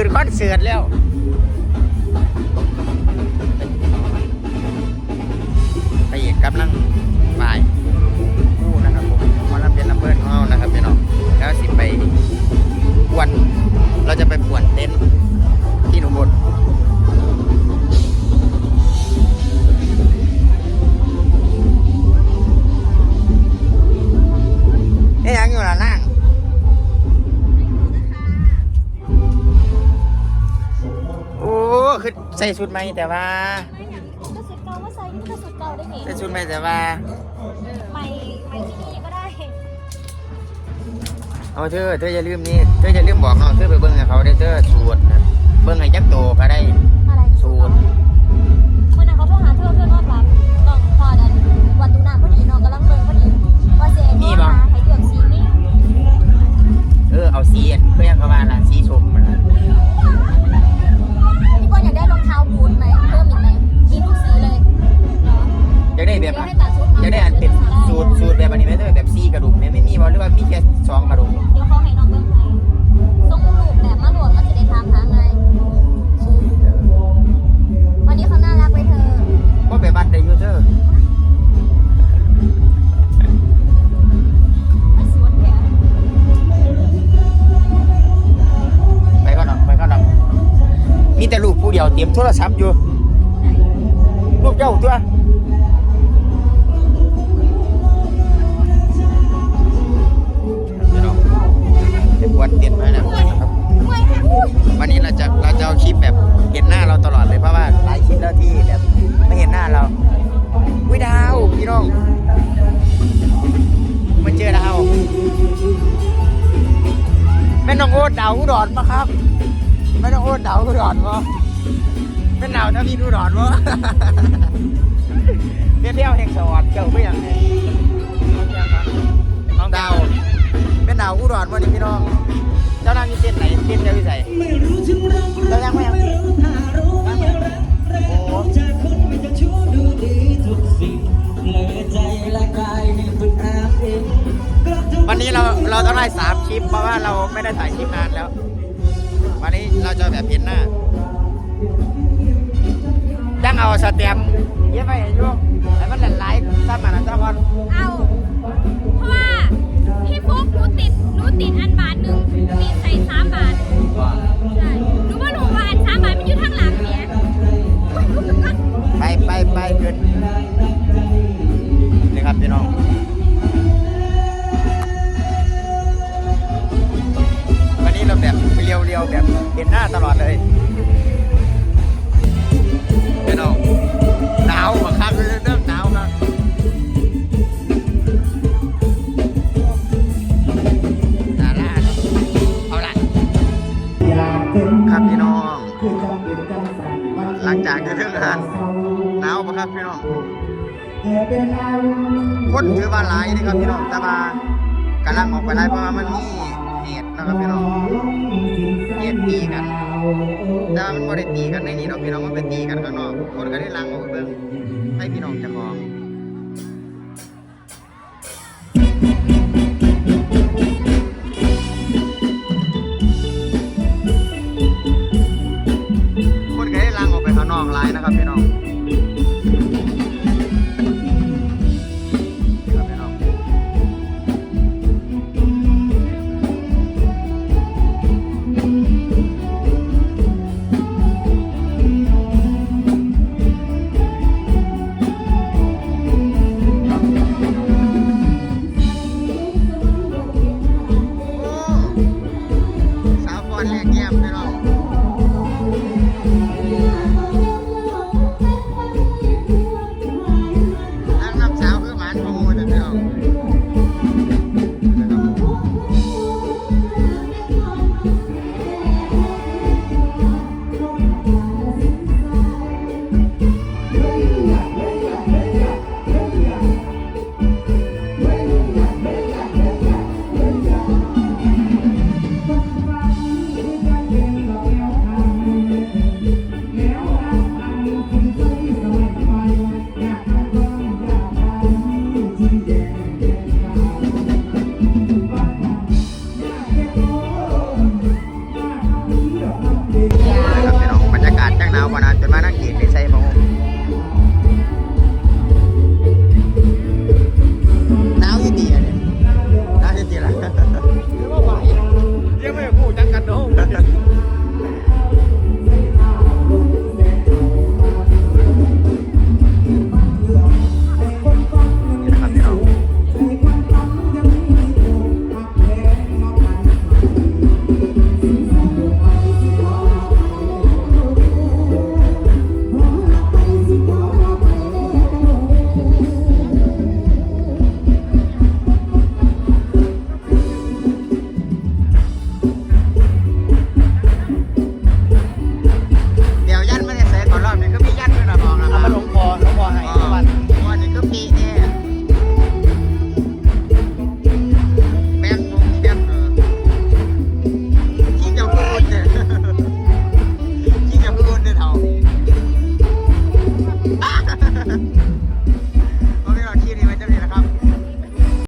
ขึ้นคอนเสิร์ตแล้วไปอีกกำลังบ่ายคู่นะครับผมมาลำเป็นลำเบิดของเรานะครับพี่น้องแล้วสิไปปวนเราจะไปปวนเต็นท์ คือใส่ชุดใหม่แต่ว่าไม่อย่างก็สุดเก่าก็ใส่ก็สุดเก่าได้ไงใส่ชุดใหม่แต่ว่าใหม่ใหม่ที่นี่ก็ได้ เอาเธอเธออย่าลืมนี่เธออย่าลืมบอกน้องเธอไปเบิ้งให้เขาได้อเธอสูตรนะ ดียวเตรียมโทรศัพท์อยู่ลูกเจ้าตัวพี่น้องเป็นวันเด็ดมานะครับวันนี้เราจะเราจะเอาคลิปแบบเห็นหน้าเราตลอดเลยเพราะว่าหลายคลิปแล้วที่แบบไม่เห็นหน้าเราวิดาวพี่น้องมาเจอดาวแม่น้องโอ๊ตดาวอุดรมาครับแม่น้องโอ๊ตดาวอุดรมา แม่นดาวถ้าพี่อุดรมาเที่ยวแห่งสวรรค์เจ้าไม่อย่างนี้น้องดาว เป็นดาวอุดรมานี่พี่น้อง เจ้านางอยู่เส้นไหนเส้นเจ้าวิสัยไม่รู้ถึงรักเจ้ายังไม่ยังไม่รู้ถ้ารู้ว่ายังรักแรงจากคนไม่จะชู้ดูดีทุกสิ่งเลยใจและกายให้ฝึกอาบเองกลับทุกวันนี้เราเราต้องได้สามคลิป เพราะว่าเราไม่ได้ถ่ายคลิปนานแล้ว วันนี้เราจะแบบเห็นหน้าจัง เอาสเต็มเย็บไปให้อยุ่ไอ้มันหลายๆซ้ำมันนะเจ้าก่อนเอาเพราะว่าพี่ฟุ๊กหนูติดหนูติดอันบาทหนึ่งติดใส่สามบาทใช่หนูว่าหนูว่าอันสามบาทมันอยู่ข้างหลังเนี่ยโอ๊ยลูกกันไปไปไปเกินนี่ครับพี่น้องวันนี้เราแบบเรียวๆแบบเห็นหน้าตลอดเลย ครับพี่น้อง หลังจากที่เรื่องงานหนาวปะครับพี่น้อง คนถือว่าหลายนะครับพี่น้องแต่ว่ากำลังออกไปไล่เพราะว่ามันมีเหตุนะครับพี่น้องเหตุตีกันแต่ว่ามันไม่ได้ตีกันในนี้หรอกพี่น้องมันเป็นตีกันข้างนอกคนก็ได้ลังออกไปเบิ่งให้พี่น้องเจะของ